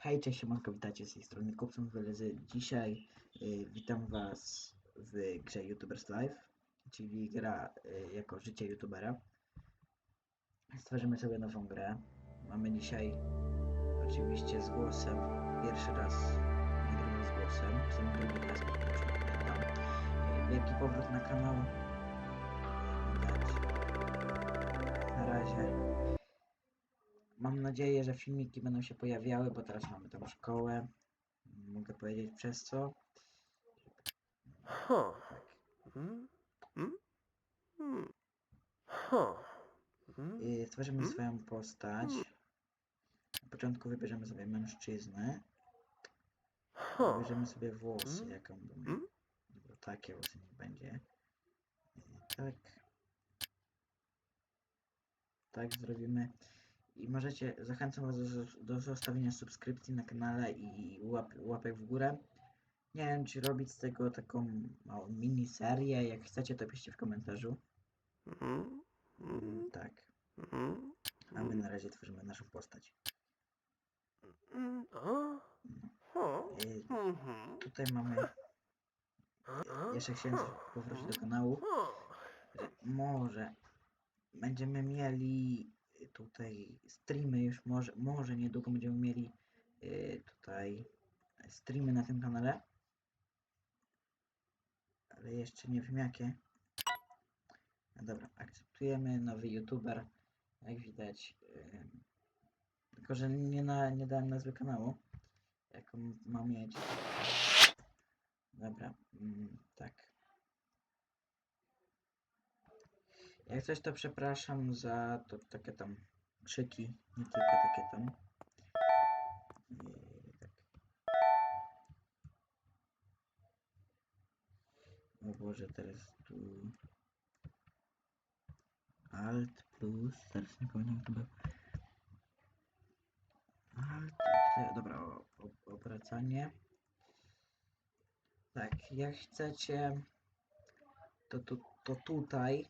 Hej, cześć, siemanko, witajcie z tej strony Kupson Wylezy. Dzisiaj y, witam was w grze YouTubers Live, czyli gra y, jako życie YouTubera. Stworzymy sobie nową grę. Mamy dzisiaj oczywiście z głosem, pierwszy raz nagrywam z głosem, w sumie drugi raz, nie Wielki powrót na kanał. Widać. Na razie. Mam nadzieję, że filmiki będą się pojawiały, bo teraz mamy tam szkołę. Mogę powiedzieć przez co. Huh. Hmm? Hmm? Hmm. Huh. Hmm? Yy, Stworzymy Mm. swoją postać. Na początku wybierzemy sobie mężczyznę. Huh. Wybierzemy sobie włosy, jaką bym. Dobra, takie włosy niech będzie. Yy, Tak. Tak zrobimy. I możecie, zachęcam was do, do zostawienia subskrypcji na kanale i łap, łapek w górę. Nie wiem, czy robić z tego taką małą miniserię. Jak chcecie, to piszcie w komentarzu. Hmm? Hmm? Tak. Hmm? A my na razie tworzymy naszą postać. Hmm? Huh. Yy, Mhm. tutaj mamy. A? Jeszcze chciałem powrócić do kanału. Huh. że Może będziemy mieli tutaj streamy już może, może niedługo będziemy mieli yy, tutaj streamy na tym kanale. Ale jeszcze nie wiem jakie. No dobra, akceptujemy nowy youtuber. Jak widać. Tylko, że nie, na, nie dałem nazwy kanału. Jaką ma mieć. Dobra, mm, tak. Jak coś to przepraszam za to takie tam krzyki, nie tylko takie tam. Yy, tak. O Boże, teraz tu Alt plus, teraz nie pamiętam jak to było. Dobra, obracanie. Tak, jak chcecie, to, tu, to tutaj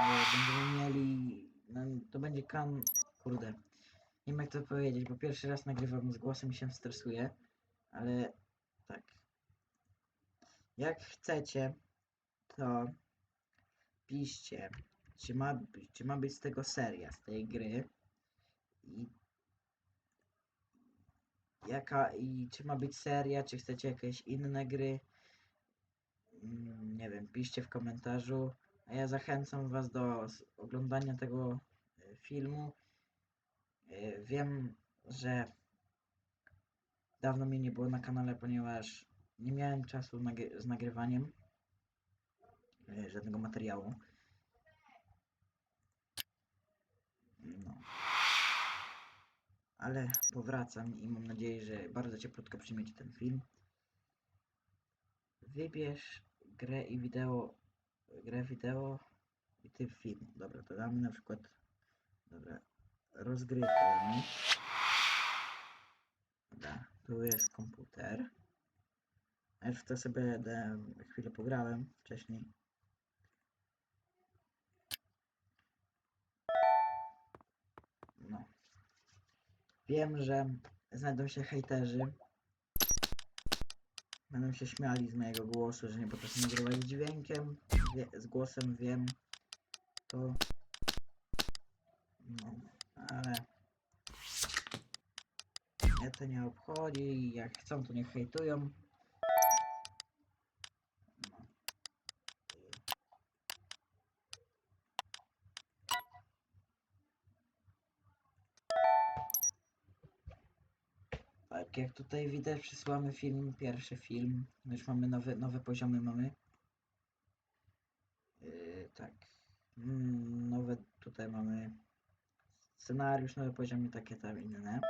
będziemy mieli, no, to będzie kan, kurde, nie wiem jak to powiedzieć, bo pierwszy raz nagrywam z głosem i się stresuję, ale tak. Jak chcecie, to piszcie, czy ma, czy ma być z tego seria, z tej gry i jaka, i czy ma być seria, czy chcecie jakieś inne gry, Mm, nie wiem, piszcie w komentarzu. A ja zachęcam Was do oglądania tego e, filmu. E, Wiem, że dawno mnie nie było na kanale, ponieważ nie miałem czasu z nagrywaniem e, żadnego materiału. No. Ale powracam i mam nadzieję, że bardzo cieplutko przyjmiecie ten film. Wybierz grę i wideo, grę wideo i typ film. Dobra, to damy na przykład, dobra, rozgrywkę damy. Dobra, tu jest komputer. A już w to sobie dałem, chwilę pograłem wcześniej. No. Wiem, że znajdą się hejterzy, Będą się śmiali z mojego głosu, że nie potrafię nagrywać dźwiękiem, z głosem wiem to. No, ale mnie to nie obchodzi jak chcą to niech hejtują. Tak, jak tutaj widać, przesyłamy film, pierwszy film. Już mamy nowe, nowe poziomy mamy. Yy, tak. Mm, nowe tutaj mamy scenariusz, nowe poziomy, takie tam inne.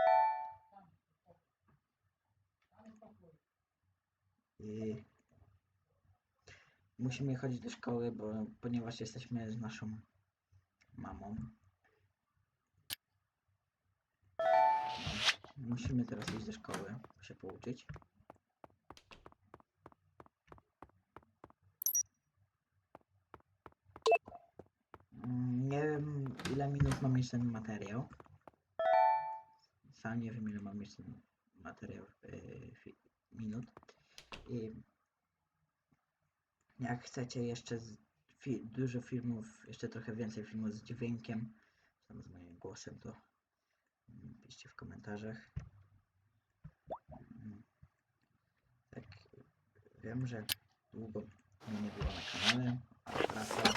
I musimy chodzić do szkoły, bo ponieważ jesteśmy z naszą mamą. Musimy teraz iść do szkoły, się pouczyć. Mm, Nie wiem ile minut mam mieć ten materiał. Sam nie wiem ile mam mieć ten materiał y, fi, minut. I jak chcecie jeszcze fi, dużo filmów, jeszcze trochę więcej filmów z dźwiękiem, tam z moim głosem, to piszcie w komentarzach. Mm. Tak, wiem, że długo mnie nie było na kanale, ale wracam.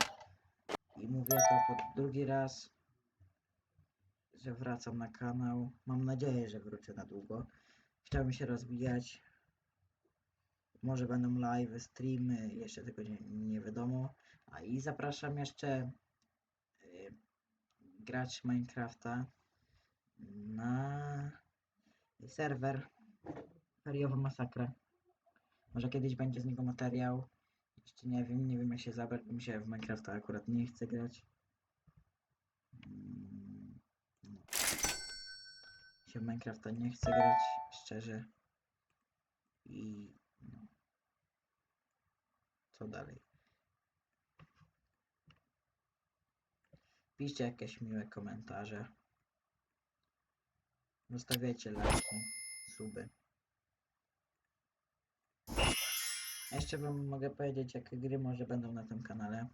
I mówię to po drugi raz, że wracam na kanał. Mam nadzieję, że wrócę na długo. Chciałbym się rozwijać. Może będą live, streamy, jeszcze tego nie, nie wiadomo. A i zapraszam jeszcze y, grać Minecrafta na serwer Feriowa Masakra. Może kiedyś będzie z niego materiał. Jeszcze nie wiem, nie wiem jak się zabrać, mi się w Minecrafta akurat nie chce grać. Mm, no. Się w Minecrafta nie chce grać, szczerze. I no. Co dalej? Piszcie jakieś miłe komentarze. Zostawiajcie lajki, suby. Jeszcze wam mogę powiedzieć, jakie gry może będą na tym kanale.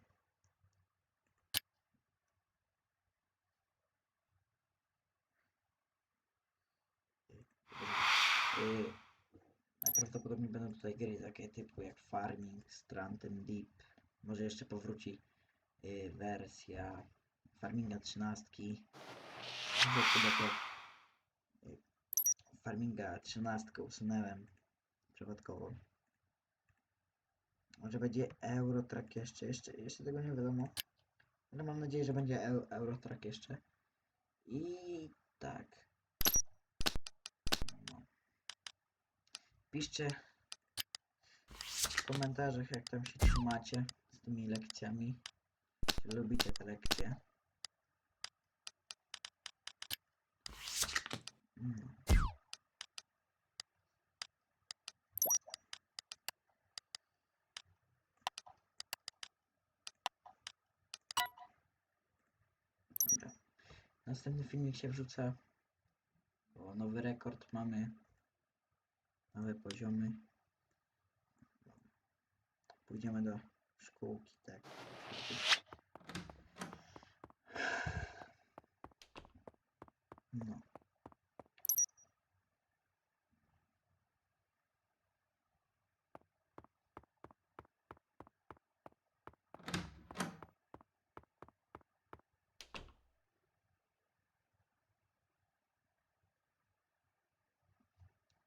Najprawdopodobniej będą tutaj gry takie typu jak Farming, Strand and Deep. Może jeszcze powróci yy, wersja Farminga 13. Może chyba to Farminga 13 usunęłem przypadkowo. Może będzie Eurotrack jeszcze, jeszcze, jeszcze tego nie wiadomo. Ale mam nadzieję, że będzie Eu- Eurotrack jeszcze. I tak. No. Piszcie w komentarzach, jak tam się trzymacie z tymi lekcjami. Czy lubicie te lekcje. Mm. Dobra. Następny filmik się wrzuca. O, nowy rekord mamy. Nowe poziomy. Pójdziemy do szkółki, tak. No.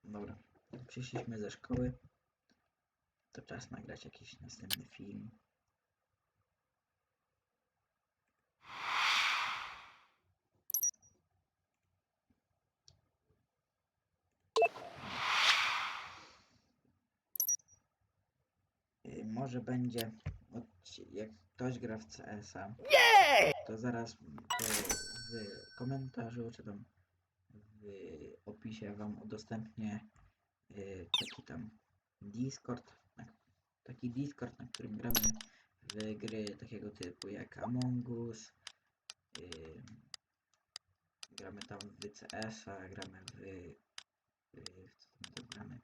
Dobra. Przyszliśmy ze szkoły. To czas nagrać jakiś następny film. Y, Może będzie, jak ktoś gra w CS-a, to zaraz to w komentarzu, czy tam w opisie wam udostępnię y, taki tam Discord, na, taki Discord, na którym gramy w gry takiego typu jak Among Us, y, gramy tam w CS-a, gramy w, y, w co tam to gramy,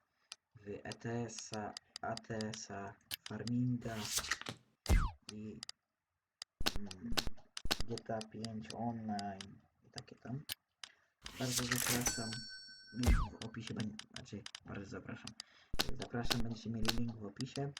w ETS-a, ATS-a, Farminga i mm, GTA 5 Online i takie tam. Bardzo zapraszam. Link w opisie będzie. Znaczy, bardzo zapraszam. Zapraszam, będziecie mieli link w opisie.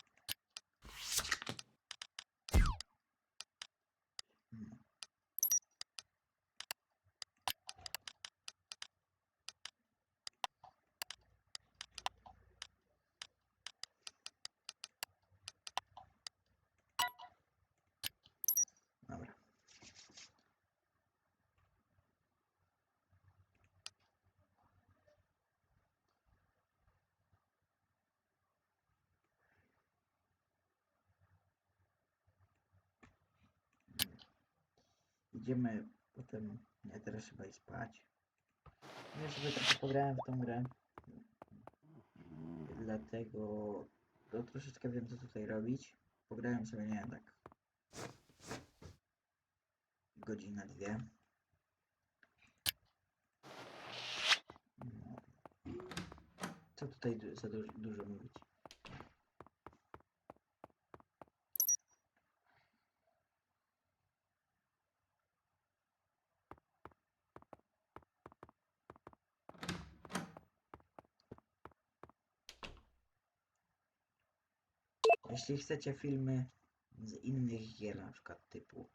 Idziemy potem, ja teraz chyba i spać. Ja sobie trochę pograłem w tą grę. Dlatego to troszeczkę wiem co tutaj robić. Pograłem sobie, nie wiem, tak godzinę, dwie. No. co tutaj za du- dużo mówić. Jeśli chcecie filmy z innych gier, na przykład typu,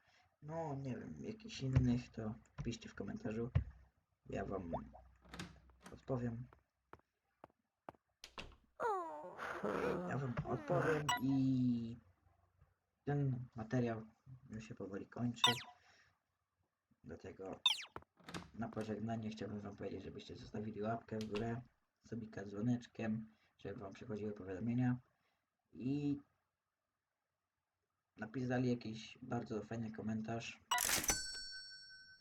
no nie wiem, jakichś innych, to piszcie w komentarzu. Ja wam odpowiem. Ja wam odpowiem i ten materiał już się powoli kończy. Dlatego na pożegnanie chciałbym wam powiedzieć, żebyście zostawili łapkę w górę, subika z dzwoneczkiem, żeby wam przychodziły powiadomienia i napisali jakiś bardzo fajny komentarz.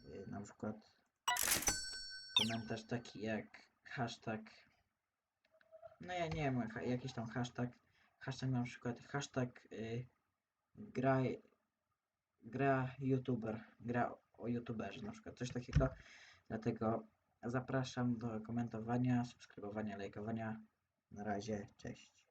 Yy, Na przykład komentarz taki jak hashtag. No ja nie wiem, jakiś tam hashtag. Hashtag na przykład hashtag y, gra, gra youtuber, gra o youtuberze na przykład, coś takiego. Dlatego zapraszam do komentowania, subskrybowania, lajkowania. Na razie, cześć.